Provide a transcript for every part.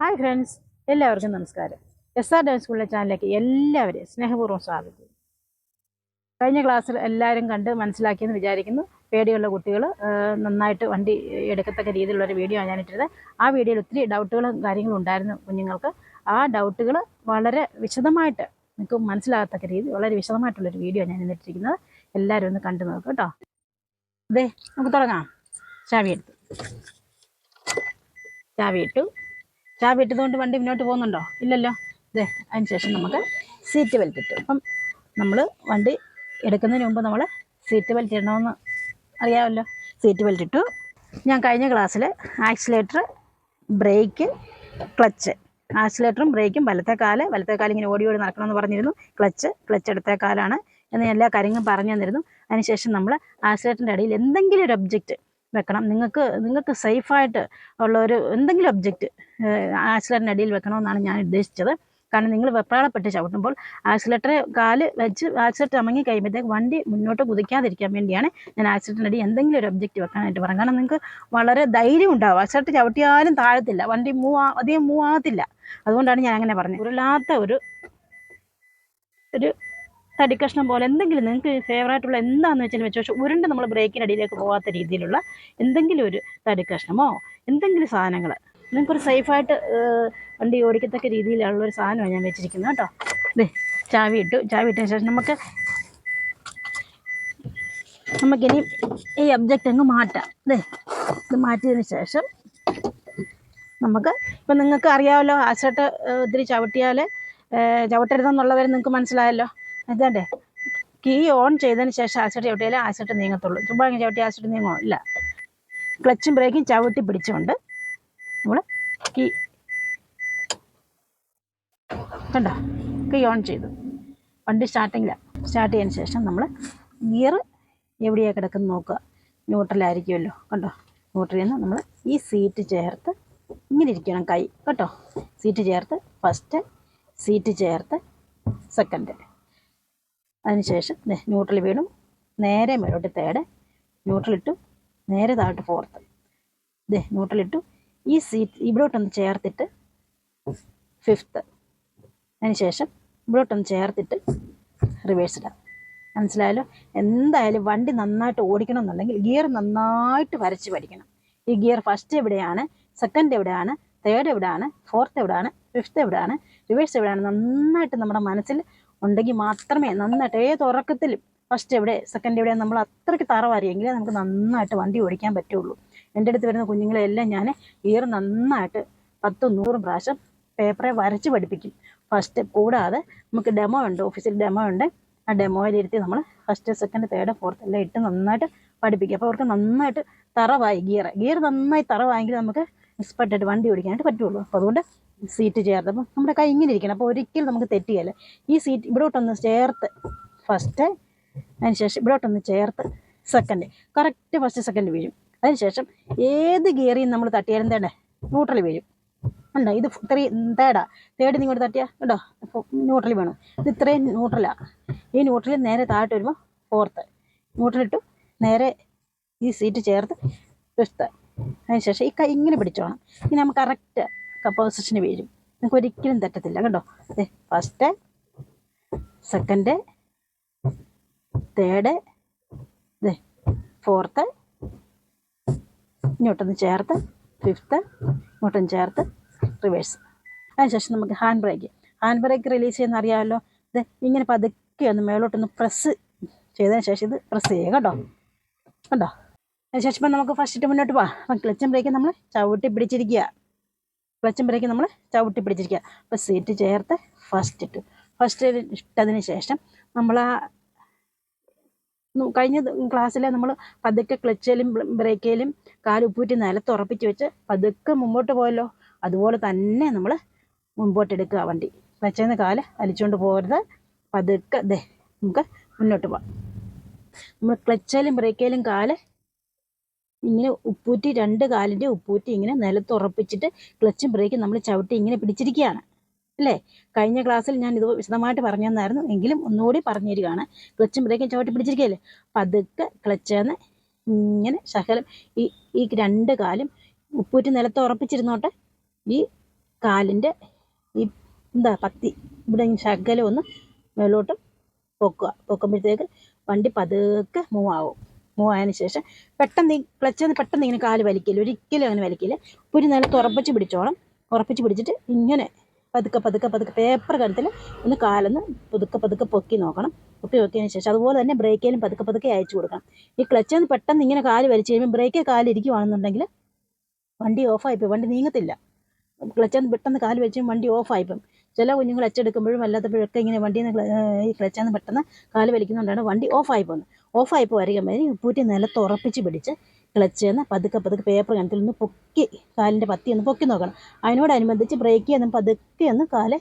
Hi friends എല്ലാവർക്കും നമസ്കാരം. S R dance സ്കൂളിലെ ചാനലിലേക്ക് എല്ലാവരെയും സ്നേഹപൂർവം സ്വാഗതം. കഴിഞ്ഞ ക്ലാസ്സിൽ എല്ലാവരും കണ്ട് മനസ്സിലാക്കിയെന്ന് വിചാരിക്കുന്നു. പേടിയുള്ള കുട്ടികൾ നന്നായിട്ട് വണ്ടി എടുക്കത്തക്ക രീതിയിലുള്ളൊരു വീഡിയോ ഞാനിട്ടിരുന്നത്. ആ വീഡിയോയിൽ ഒത്തിരി ഡൗട്ടുകളും കാര്യങ്ങളും ഉണ്ടായിരുന്നു കുഞ്ഞുങ്ങൾക്ക്. ആ ഡൗട്ടുകൾ വളരെ വിശദമായിട്ട് നിങ്ങൾക്ക് മനസ്സിലാകത്തക്ക രീതി വളരെ വിശദമായിട്ടുള്ളൊരു വീഡിയോ ഞാൻ ഇന്നിട്ടിരിക്കുന്നത് എല്ലാവരും ഒന്ന് കണ്ടു നോക്കുക കേട്ടോ. അതെ നമുക്ക് തുടങ്ങാം. ചാവി എടുത്തു. ചാവി ഇട്ടു. ചാവി ഇട്ടതുകൊണ്ട് വണ്ടി മുന്നോട്ട് പോകുന്നുണ്ടോ? ഇല്ലല്ലോ. ഇതേ അതിന് ശേഷം നമുക്ക് സീറ്റ് ബെൽറ്റ് ഇട്ടു. അപ്പം നമ്മൾ വണ്ടി എടുക്കുന്നതിന് മുമ്പ് നമ്മൾ സീറ്റ് ബെൽറ്റ് ഇടണമെന്ന് അറിയാമല്ലോ. സീറ്റ് ബെൽറ്റ് ഇട്ടു. ഞാൻ കഴിഞ്ഞ ക്ലാസ്സിൽ ആക്സിലേറ്റർ ബ്രേക്ക് ക്ലച്ച് ആക്സിലേറ്ററും ബ്രേക്കും വലത്തെ കാൽ വലത്തെ കാൽ ഇങ്ങനെ ഓടി ഓടി നടക്കണമെന്ന് പറഞ്ഞിരുന്നു. ക്ലച്ച് ക്ലച്ച് എടുത്ത കാലാണ് എന്ന് എല്ലാ കാര്യങ്ങളും പറഞ്ഞു തന്നിരുന്നു. അതിനുശേഷം നമ്മൾ ആക്സിലേറ്ററിന്റെ അടിയിൽ എന്തെങ്കിലും ഒരു ഒബ്ജക്റ്റ് വെക്കണം. നിങ്ങൾക്ക് നിങ്ങൾക്ക് സേഫായിട്ട് ഉള്ള ഒരു എന്തെങ്കിലും ഒബ്ജക്റ്റ് ആക്സിലേറ്ററിന്റെ അടിയിൽ വെക്കണമെന്നാണ് ഞാൻ ഉദ്ദേശിച്ചത്. കാരണം നിങ്ങൾ വെപ്രാളപ്പെട്ട് ചവിട്ടുമ്പോൾ ആക്സിലേറ്ററെ കാൽ വെച്ച് ആക്സിലേറ്റർ അമങ്ങി കഴിയുമ്പോഴത്തേക്ക് വണ്ടി മുന്നോട്ട് കുതിക്കാതിരിക്കാൻ വേണ്ടിയാണ് ഞാൻ ആക്സിലേറ്ററിന്റെ അടി എന്തെങ്കിലും ഒരു ഒബ്ജക്റ്റ് വെക്കാനായിട്ട് പറയാം കാരണം നിങ്ങൾക്ക് വളരെ ധൈര്യം ഉണ്ടാവും. ആക്സിലേറ്റർ ചവിട്ടിയാലും താഴത്തില്ല. വണ്ടി മൂവ് അധികം മൂവ് ആകത്തില്ല. അതുകൊണ്ടാണ് ഞാൻ അങ്ങനെ പറഞ്ഞത്. ഉരുളാത്ത ഒരു ഒരു തടിക്കഷ്ണം പോലെ എന്തെങ്കിലും നിങ്ങൾക്ക് ഫേവറായിട്ടുള്ള എന്താണെന്ന് വെച്ചാൽ വെച്ച്. പക്ഷേ ഉരുണ്ട് നമ്മൾ ബ്രേക്കിന്റെ അടിയിലേക്ക് പോകാത്ത രീതിയിലുള്ള എന്തെങ്കിലും ഒരു തടിക്കഷ്ണമോ എന്തെങ്കിലും സാധനങ്ങൾ നിങ്ങൾക്കൊരു സേഫായിട്ട് വണ്ടി ഓടിക്കത്തക്ക രീതിയിലുള്ള ഒരു സാധനമാണ് ഞാൻ വെച്ചിരിക്കുന്നത് കേട്ടോ. ദേ ചാവി ഇട്ടു. ചാവി ഇട്ടതിന് ശേഷം നമുക്ക് നമുക്കിനി ഈ ഒബ്ജക്റ്റ് അങ്ങ് മാറ്റാം. ദേ ഇത് മാറ്റിയതിന് ശേഷം നമുക്ക് ഇപ്പം നിങ്ങൾക്ക് അറിയാമല്ലോ ആശട്ട് ഒത്തിരി ചവിട്ടിയാൽ ചവിട്ടരുതെന്നുള്ളവർ നിങ്ങൾക്ക് മനസ്സിലായല്ലോ. ഇതേ കീ ഓൺ ചെയ്തതിന് ശേഷം ആശട്ട് ചവിട്ടിയാലേ ആശട്ട് നീങ്ങത്തുള്ളൂ. ചുമ്മാ ചവിട്ടി ആശട്ട് നീങ്ങോ? ഇല്ല. ക്ലച്ചും ബ്രേക്കും ചവിട്ടി പിടിച്ചുകൊണ്ട് നമ്മൾ കീ കണ്ടോ? കീ ഓൺ ചെയ്തു. വണ്ടി സ്റ്റാർട്ടിങ്ങില്ല സ്റ്റാർട്ട് ചെയ്തതിന് ശേഷം നമ്മൾ ഗിയർ എവിടെയാണ് കിടക്കുന്ന നോക്കുക. ന്യൂട്രലായിരിക്കുമല്ലോ കണ്ടോ? ന്യൂട്രലിൽ നിന്ന് നമ്മൾ ഈ സീറ്റ് ചേർത്ത് ഇങ്ങനെ ഇരിക്കണം കൈ. കേട്ടോ? സീറ്റ് ചേർത്ത് ഫസ്റ്റ് സീറ്റ് ചേർത്ത് സെക്കൻഡ്. അതിനുശേഷം ന്യൂട്രൽ വീണു. നേരെ മേലോട്ട് തേർഡ് ന്യൂട്രൽ ഇട്ടു. നേരെ താഴോട്ട് ഫോർത്ത് ദേ ന്യൂട്രൽ ഇട്ടു. ഈ സീറ്റ് ഇവിടോട്ടൊന്ന് ചേർത്തിട്ട് ഫിഫ്ത്ത് അതിനുശേഷം ഇവിടോട്ടൊന്ന് ചേർത്തിട്ട് റിവേഴ്സ് ഇടാം. മനസ്സിലായാലോ എന്തായാലും വണ്ടി നന്നായിട്ട് ഓടിക്കണം എന്നുണ്ടെങ്കിൽ ഗിയർ നന്നായിട്ട് വരച്ച് പഠിക്കണം. ഈ ഗിയർ ഫസ്റ്റ് എവിടെയാണ്? സെക്കൻഡ് എവിടെയാണ്? തേർഡ് എവിടെയാണ്? ഫോർത്ത് എവിടെയാണ്? ഫിഫ്ത്ത് എവിടെയാണ്? റിവേഴ്സ് എവിടെയാണ്? നന്നായിട്ട് നമ്മുടെ മനസ്സിൽ ഉണ്ടെങ്കിൽ മാത്രമേ നന്നായിട്ട് ഏത് ഉറക്കത്തിലും ഫസ്റ്റ് എവിടെ സെക്കൻഡ് എവിടെ നമ്മൾ അത്രയ്ക്ക് തറവറിയെങ്കിലേ നമുക്ക് നന്നായിട്ട് വണ്ടി ഓടിക്കാൻ പറ്റുള്ളൂ. എന്റെ അടുത്ത് വരുന്ന കുഞ്ഞുങ്ങളെല്ലാം ഞാൻ ഗിയർ നന്നായിട്ട് പത്തും നൂറും പ്രാവശ്യം പേപ്പറെ വരച്ച് പഠിപ്പിക്കും. ഫസ്റ്റ് കൂടാതെ നമുക്ക് ഡെമോ ഉണ്ട് ഓഫീസിൽ ഡെമോ ഉണ്ട്. ആ ഡെമോയിലിരുത്തി നമ്മൾ ഫസ്റ്റ് സെക്കൻഡ് തേർഡ് ഫോർത്ത് എല്ലാം ഇട്ട് നന്നായിട്ട് പഠിപ്പിക്കും. അപ്പോൾ അവർക്ക് നന്നായിട്ട് തറവായി ഗിയർ ഗിയർ നന്നായി തറവായെങ്കിൽ നമുക്ക് എക്സ്പെർട്ടായിട്ട് വണ്ടി ഓടിക്കാനായിട്ട് പറ്റുള്ളൂ. അപ്പോൾ അതുകൊണ്ട് സീറ്റ് ചേർത്ത് അപ്പം നമ്മുടെ കൈ ഇങ്ങനെ ഇരിക്കണം. അപ്പോൾ ഒരിക്കലും നമുക്ക് തെറ്റിയല്ല? ഈ സീറ്റ് ഇവിടോട്ടൊന്ന് ചേർത്ത് ഫസ്റ്റ് അതിനുശേഷം ഇവിടോട്ടൊന്ന് ചേർത്ത് സെക്കൻഡ് കറക്റ്റ് ഫസ്റ്റ് സെക്കൻഡ് വീഴും. അതിനുശേഷം ഏത് ഗിയറിയും നമ്മൾ തട്ടിയാലും തേടേ ന്യൂട്രൽ വീഴും. ഉണ്ടോ ഇത് ഇത്രയും തേടാ തേടി നിങ്ങോട്ട് തട്ടിയാൽ കേട്ടോ ന്യൂട്രൽ വേണം. ഇത് ഇത്രയും ന്യൂട്രലാണ് ഈ ന്യൂട്രലിൽ നേരെ താഴോട്ട് വരുമ്പോൾ ഫോർത്ത് ന്യൂട്രൽ ഇട്ടു നേരെ ഈ സീറ്റ് ചേർത്ത് ഫിഫ്ത്ത് അതിനുശേഷം ഈ കൈ ഇങ്ങനെ പിടിച്ചോണം. ഇനി നമുക്ക് കറക്റ്റ് പൊസിഷന് വീഴും നിങ്ങൾക്ക് ഒരിക്കലും തെറ്റത്തില്ല കേട്ടോ അതെ ഫസ്റ്റ് സെക്കൻഡ് തേർഡ് ഇതേ ഫോർത്ത് ഇങ്ങോട്ടൊന്ന് ചേർത്ത് ഫിഫ്ത്ത് ഇങ്ങോട്ടൊന്ന് ചേർത്ത് റിവേഴ്സ് അതിനുശേഷം നമുക്ക് hand brake hand brake release ചെയ്യുന്ന അറിയാമല്ലോ? ഇത് ഇങ്ങനെ പതുക്കെ ഒന്ന് മേലോട്ടൊന്ന് പ്രസ് ചെയ്തതിന് ശേഷം ഇത് പ്രസ് ചെയ്യുക കേട്ടോ കണ്ടോ? അതിനുശേഷം നമുക്ക് ഫസ്റ്റ് മുന്നോട്ട് പോവാം. അപ്പം ക്ലച്ചും ബ്രേക്ക് നമ്മൾ ചവിട്ടി പിടിച്ചിരിക്കുക. ക്ലച്ചും ബ്രേക്കും നമ്മൾ ചവിട്ടി പിടിച്ചിരിക്കുക അപ്പോൾ സീറ്റ് ചേർത്ത് ഫസ്റ്റ് ഇട്ടു. ഫസ്റ്റ് ഇട്ടതിന് ശേഷം നമ്മൾ ആ കഴിഞ്ഞ ക്ലാസ്സിലെ നമ്മൾ പതുക്കെ ക്ലച്ചിലും ബ്രേക്കിലും കാലുപ്പൂറ്റി നിലത്തുറപ്പിച്ച് വെച്ച് പതുക്കെ മുമ്പോട്ട് പോയല്ലോ. അതുപോലെ തന്നെ നമ്മൾ മുമ്പോട്ടെടുക്കുക വണ്ടി. ക്ലച്ചിൽ കാൽ അലിച്ചുകൊണ്ട് പോകരുത്. പതുക്കെ ദേ നമുക്ക് മുന്നോട്ട് പോവാം. നമ്മൾ ക്ലച്ചിലും ബ്രേക്കിലും കാൽ ഇങ്ങനെ ഉപ്പൂറ്റി രണ്ട് കാലിന്റെ ഉപ്പൂറ്റി ഇങ്ങനെ നിലത്തുറപ്പിച്ചിട്ട് ക്ലച്ചും ബ്രേക്കും നമ്മൾ ചവിട്ടി ഇങ്ങനെ പിടിച്ചിരിക്കുകയാണ്. അല്ലേ? കഴിഞ്ഞ ക്ലാസ്സിൽ ഞാൻ ഇത് വിശദമായിട്ട് പറഞ്ഞു തന്നായിരുന്നു എങ്കിലും ഒന്നുകൂടി പറഞ്ഞു തരികയാണ് ക്ലച്ചും ബ്രേക്കും ചവിട്ടി പിടിച്ചിരിക്കുകയല്ലേ? പതുക്കെ ക്ലച്ചെന്ന് ഇങ്ങനെ ശകലം ഈ ഈ രണ്ട് കാലും ഉപ്പൂറ്റി നിലത്ത് ഉറപ്പിച്ചിരുന്നോട്ടെ ഈ കാലിന്റെ ഈ എന്താ പത്തി ഇവിടെ ശകലം ഒന്ന് മേലോട്ട് പൊക്കുക. പൊക്കുമ്പോഴത്തേക്ക് വണ്ടി പതുക്കെ മൂവ് ആവും. മൂവ് ആയതിനു ശേഷം പെട്ടെന്ന് ക്ലച്ച് ഒന്ന് പെട്ടെന്ന് ഇങ്ങനെ കാൽ വലിക്കില്ല ഒരിക്കലും അങ്ങനെ വലിക്കില്ല ഒരു നിലത്ത് ഉറപ്പിച്ച് പിടിച്ചോണം ഉറപ്പിച്ച് പിടിച്ചിട്ട് ഇങ്ങനെ പതുക്കെ പതുക്കെ പതുക്കെ പേപ്പർ കരുത്തിൽ ഒന്ന് കാലൊന്ന് പതുക്കെ പതുക്കെ പൊക്കി നോക്കണം. പൊക്കി നോക്കിയതിന് ശേഷം അതുപോലെ തന്നെ ബ്രേക്കിലും പതുക്കെ പതുക്കെ അയച്ചു കൊടുക്കണം. ഈ ക്ലച്ച് നിന്ന് പെട്ടെന്ന് ഇങ്ങനെ കാൽ വലിച്ചു കഴിയുമ്പോൾ ബ്രേക്കിൽ കാലിരിക്കുവാണെന്നുണ്ടെങ്കിൽ വണ്ടി ഓഫായിപ്പോയി വണ്ടി നീങ്ങത്തില്ല. ഒന്ന് പെട്ടെന്ന് കാൽ വെച്ച് വണ്ടി ഓഫായിപ്പം ചില കുഞ്ഞുങ്ങൾ അച്ചെടുക്കുമ്പോഴും അല്ലാത്തപ്പോഴൊക്കെ ഇങ്ങനെ വണ്ടിയിൽ നിന്ന് ഈ ക്ലച്ചാന്ന് പെട്ടെന്ന് കാൽ വലിക്കുന്നതുകൊണ്ടാണ് വണ്ടി ഓഫായി പോകുന്നത്. ഓഫായി പോകാതിരിക്കുമ്പോൾ ഉപ്പൂറ്റി നിലത്ത് ഉറപ്പിച്ച് പിടിച്ച് ക്ലച്ച് നിന്ന് പതുക്കെ പതുക്കെ പേപ്പർ കണത്തിൽ നിന്ന് പൊക്കി കാലിന്റെ പത്തി ഒന്ന് പൊക്കി നോക്കണം. അതിനോടനുബന്ധിച്ച് ബ്രേക്ക് ചെയ്യുന്ന പതുക്കെ ഒന്ന് കാൽ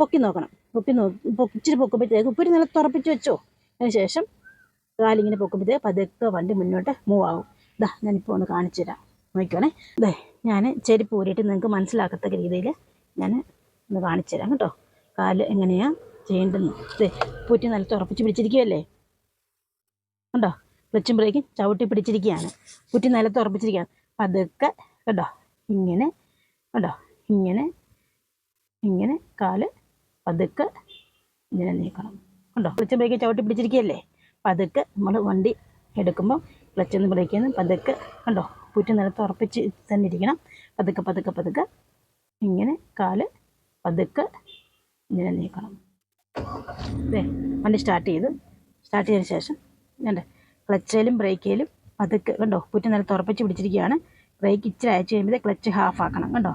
പൊക്കി നോക്കണം. പൊക്കി നോക്കി പൊക്കിച്ചിട്ട് പൊക്കുമ്പോഴത്തേക്ക് ഉപ്പൂരി നിലത്ത് ഉറപ്പിച്ച് വെച്ചോ. അതിന് ശേഷം കാലിങ്ങനെ പൊക്കുമ്പോഴത്തേക്ക് പതുക്കെ വണ്ടി മുന്നോട്ട് മൂവ് ആകും ഇതാ ഞാനിപ്പോൾ ഒന്ന് കാണിച്ചു തരാം. നോക്കിക്കോണേ. ഇതേ ഞാൻ ചെരുപ്പ് ഊരിയിട്ട് നിങ്ങൾക്ക് മനസ്സിലാക്കത്തക്ക രീതിയിൽ ഞാൻ ഒന്ന് കാണിച്ചു തരാം കേട്ടോ. കാൽ എങ്ങനെയാണ് ചെയ്യേണ്ടത് ഇതേ പൂറ്റി നിലത്ത് ഉറപ്പിച്ച് പിടിച്ചിരിക്കുകയല്ലേ കണ്ടോ? ക്ലച്ചും ബ്രേക്കും ചവിട്ടി പിടിച്ചിരിക്കുകയാണ്. കുറ്റി നിലത്ത് ഉറപ്പിച്ചിരിക്കുകയാണ്. പതുക്കെ കണ്ടോ? ഇങ്ങനെ കണ്ടോ? ഇങ്ങനെ ഇങ്ങനെ കാൽ പതുക്കെ ഇങ്ങനെ നീക്കണം. കണ്ടോ? ക്ലച്ചും ബ്രേക്കും ചവിട്ടി പിടിച്ചിരിക്കുകയല്ലേ? പതുക്കെ നമ്മൾ വണ്ടി എടുക്കുമ്പോൾ ബ്രേക്കിൽ നിന്ന് പതുക്കെ കണ്ടോ? കുറ്റി നിലത്ത് ഉറപ്പിച്ച് തന്നെ ഇരിക്കണം. പതുക്കെ പതുക്കെ പതുക്കെ ഇങ്ങനെ കാൽ പതുക്കെ ഇങ്ങനെ നീക്കണം. അതെ വണ്ടി സ്റ്റാർട്ട് ചെയ്തു. സ്റ്റാർട്ട് ചെയ്തതിന് ശേഷം വേണ്ടേ ക്ലച്ചയിലും ബ്രേക്കിലും പതുക്കെ കണ്ടോ? കുറ്റി നല്ല തുറപ്പിച്ച് പിടിച്ചിരിക്കുകയാണ്. ബ്രേക്ക് ഇച്ചിരി അയച്ചു കഴിയുമ്പോൾ ക്ലച്ച് ഹാഫ് ആക്കണം കണ്ടോ?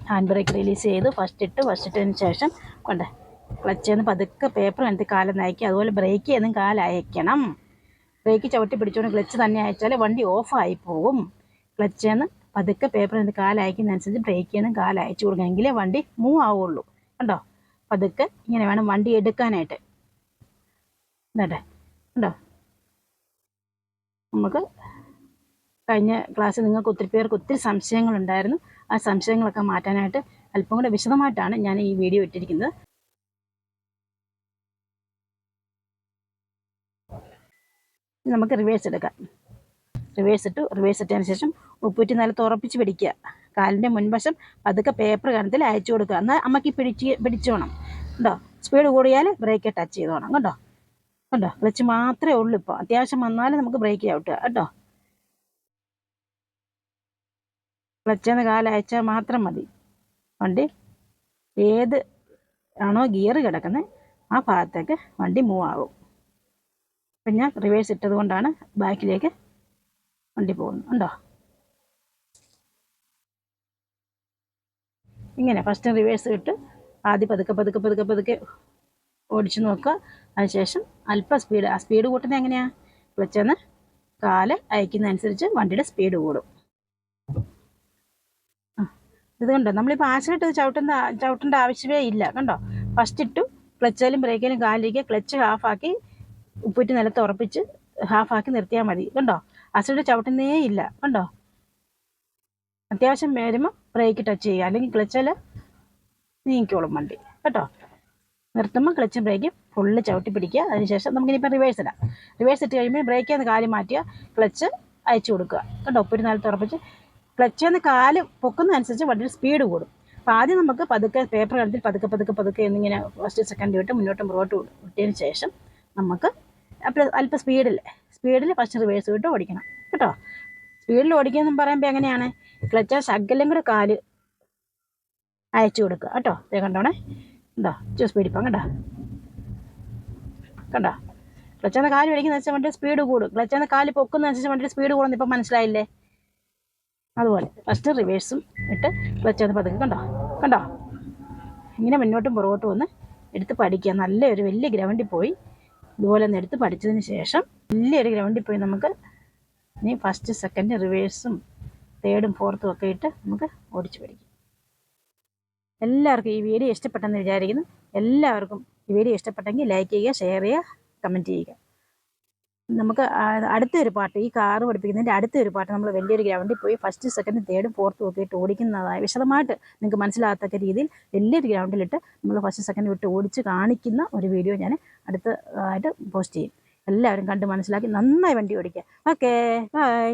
ഹാൻഡ് ബ്രേക്ക് റിലീസ് ചെയ്ത്. ഫസ്റ്റ് ഇട്ട് ഫസ്റ്റ് ഇട്ടതിന് ശേഷം കണ്ടേ? ക്ലച്ചിൽ നിന്ന് പതുക്കെ പേപ്പർ കണത്തി കാലം നയിക്കുക. അതുപോലെ ബ്രേക്ക് ചെയ്തും കാലയക്കണം ബ്രേക്ക് ചവിട്ടി പിടിച്ചുകൊണ്ട് ക്ലച്ച് തന്നെ അയച്ചാൽ വണ്ടി ഓഫായി പോവും. ക്ലച്ചിൽ നിന്ന് പതുക്കെ പേപ്പർ കണത്തി കാലയക്കുന്നതനുസരിച്ച് ബ്രേക്ക് ചെയ്യുന്ന കാലയച്ചു അയച്ചു എങ്കിലേ വണ്ടി മൂവ് ആവുള്ളൂ. കണ്ടോ? പതുക്കെ ഇങ്ങനെ വേണം വണ്ടി എടുക്കാനായിട്ട്. എന്നിട്ട് കണ്ടോ? നമുക്ക് കഴിഞ്ഞ ക്ലാസ്സിൽ നിങ്ങൾക്ക് ഒത്തിരി പേർക്ക് ഒത്തിരി സംശയങ്ങളുണ്ടായിരുന്നു. ആ സംശയങ്ങളൊക്കെ മാറ്റാനായിട്ട് അല്പം കൂടെ വിശദമായിട്ടാണ് ഞാൻ ഈ വീഡിയോ ഇട്ടിരിക്കുന്നത്. നമുക്ക് റിവേഴ്സ് എടുക്കാം. റിവേഴ്സ് ഇട്ടു റിവേഴ്സ് ഇട്ടതിന് ശേഷം ഉപ്പൂറ്റി നിലത്ത് ഉറപ്പിച്ച് പിടിക്കുക. കാലിന്റെ മുൻവശം പതുക്കെ പേപ്പർ കണത്തിൽ അയച്ചു കൊടുക്കുക. എന്നാൽ അമ്മയ്ക്ക് പിടിച്ച് പിടിച്ചോണം. കേട്ടോ സ്പീഡ് കൂടിയാൽ ബ്രേക്ക് ടച്ച് ചെയ്തോണം. കേട്ടോ കണ്ടോ? ക്ലച്ച് മാത്രമേ ഉള്ളൂ ഇപ്പോൾ അത്യാവശ്യം വന്നാലേ നമുക്ക് ബ്രേക്ക് ഔട്ട് കേട്ടോ. ക്ലച്ചെന്ന് കാലയച്ചാൽ മാത്രം മതി. വണ്ടി ഏത് ആണോ ഗിയർ കിടക്കുന്നത് ആ ഭാഗത്തേക്ക് വണ്ടി മൂവ് ആകും. അപ്പം ഞാൻ റിവേഴ്സ് ഇട്ടത് കൊണ്ടാണ് ബാക്കിലേക്ക് വണ്ടി പോകുന്നത്. ഉണ്ടോ ഇങ്ങനെ ഫസ്റ്റ് റിവേഴ്സ് ഇട്ട് ആദ്യം പതുക്കെ പതുക്കെ പതുക്കെ പതുക്കെ ഓടിച്ചു നോക്കുക. അതിനുശേഷം അല്പം സ്പീഡ് ആ സ്പീഡ് കൂട്ടുന്നത് എങ്ങനെയാണ് വെച്ചെന്ന് കാൽ അയക്കുന്നതനുസരിച്ച് വണ്ടിയുടെ സ്പീഡ് കൂടും. ഇത് കണ്ടോ? നമ്മളിപ്പോൾ ആശ്രയിട്ട് ചവിട്ടുന്ന ചവിട്ടേണ്ട ആവശ്യമേ ഇല്ല. കണ്ടോ? ഫസ്റ്റ് ഇട്ടു ക്ലച്ചിലും ബ്രേക്കിലും കാലിലേക്ക് ക്ലച്ച് ഹാഫാക്കി ഉപ്പുറ്റി നിലത്ത് ഉറപ്പിച്ച് ഹാഫാക്കി നിർത്തിയാൽ മതി. കണ്ടോ? അസിഡ് ചവിട്ടുന്നേ ഇല്ല. കണ്ടോ? അത്യാവശ്യം വരുമ്പോൾ ബ്രേക്ക് ടച്ച് ചെയ്യുക. അല്ലെങ്കിൽ ക്ലച്ചിൽ നീങ്ങിക്കോളും വണ്ടി. കേട്ടോ? നിർത്തുമ്പോൾ ക്ലച്ചും ബ്രേക്കും ഫുള്ള് ചവിട്ടി പിടിക്കുക. അതിനുശേഷം നമുക്കിനിയിപ്പോൾ റിവേഴ്സ് ഇടാം. റിവേഴ്സ് ഇട്ട് കഴിയുമ്പോൾ ബ്രേക്കിൽ നിന്ന് കാൽ മാറ്റുക. ക്ലച്ച് അയച്ചു കൊടുക്കുക. കേട്ടോ ഒപ്പൊരു നാല് തുറപ്പിച്ച് ക്ലച്ചിൽ നിന്ന് കാൽ പൊക്കുന്നതനുസരിച്ച് വണ്ടിയുടെ സ്പീഡ് കൂടും. അപ്പോൾ ആദ്യം നമുക്ക് പതുക്കെ പേപ്പർ കടത്തിൽ പതുക്കെ പതുക്കെ പതുക്കെ എന്നിങ്ങനെ ഫസ്റ്റ് സെക്കൻഡ് വിട്ട് മുന്നോട്ടും വിടും വിട്ടതിന് ശേഷം നമുക്ക് അപ്പോൾ അല്പം സ്പീഡിൽ സ്പീഡിൽ ഫസ്റ്റ് റിവേഴ്സ് വിട്ട് ഓടിക്കണം. കേട്ടോ? സ്പീഡിൽ ഓടിക്കുകയെന്ന് പറയുമ്പോൾ എങ്ങനെയാണ്? ക്ലച്ച് ശകലം കൂടെ കാൽ അയച്ചു കൊടുക്കുക. കേട്ടോ? കണ്ടോണേ? ഉണ്ടോ ജ്യൂസ് പിടിപ്പം കണ്ട? കണ്ട? ക്ലച്ചെന്ന് കാൽ പിടിക്കുന്ന വെച്ചാൽ വണ്ടിയുടെ സ്പീഡ് കൂടും. ക്ലച്ചെന്ന് കാൽ പൊക്കുന്ന വെച്ചാൽ വണ്ടിയുടെ സ്പീഡ് കൂടുന്നു ഇപ്പം മനസ്സിലായില്ലേ? അതുപോലെ. ഫസ്റ്റ് റിവേഴ്സും ഇട്ട് ക്ലച്ചെന്ന് പതുക്കെ കണ്ടോ? കണ്ടോ? ഇങ്ങനെ മുന്നോട്ടും പുറകോട്ടും ഒന്ന് എടുത്ത് പഠിക്കുക. നല്ലൊരു വലിയ ഗ്രൗണ്ടിൽ പോയി ഇതുപോലെ ഒന്ന് എടുത്ത് പഠിച്ചതിന് ശേഷം വലിയൊരു ഗ്രൗണ്ടിൽ പോയി നമുക്ക് ഇനി ഫസ്റ്റ് സെക്കൻഡ് റിവേഴ്സും തേർഡും ഫോർത്തും ഒക്കെ ഇട്ട് നമുക്ക് ഓടിച്ച് പഠിക്കാം. എല്ലാവർക്കും ഈ വീഡിയോ ഇഷ്ടപ്പെട്ടെന്ന് വിചാരിക്കുന്നു. എല്ലാവർക്കും ഈ വീഡിയോ ഇഷ്ടപ്പെട്ടെങ്കിൽ ലൈക്ക് ചെയ്യുക ഷെയർ ചെയ്യുക കമന്റ് ചെയ്യുക. നമുക്ക് അടുത്തൊരു പാട്ട് ഈ കാറ് പഠിപ്പിക്കുന്നതിന്റെ അടുത്തൊരു പാട്ട് നമ്മൾ വലിയൊരു ഗ്രൗണ്ടിൽ പോയി ഫസ്റ്റ് സെക്കൻഡ് തേർഡ് ഫോർത്തും ഒക്കെ ഇട്ട് ഓടിക്കുന്നതായ വിശദമായിട്ട് നിങ്ങൾക്ക് മനസ്സിലാകത്തക്ക രീതിയിൽ വലിയൊരു ഗ്രൗണ്ടിലിട്ട് നമ്മൾ ഫസ്റ്റ് സെക്കൻഡ് വിട്ട് ഓടിച്ച് കാണിക്കുന്ന ഒരു വീഡിയോ ഞാൻ അടുത്ത ആയിട്ട് പോസ്റ്റ് ചെയ്യും. എല്ലാവരും കണ്ട് മനസ്സിലാക്കി നന്നായി വണ്ടി ഓടിക്കുക. Okay bye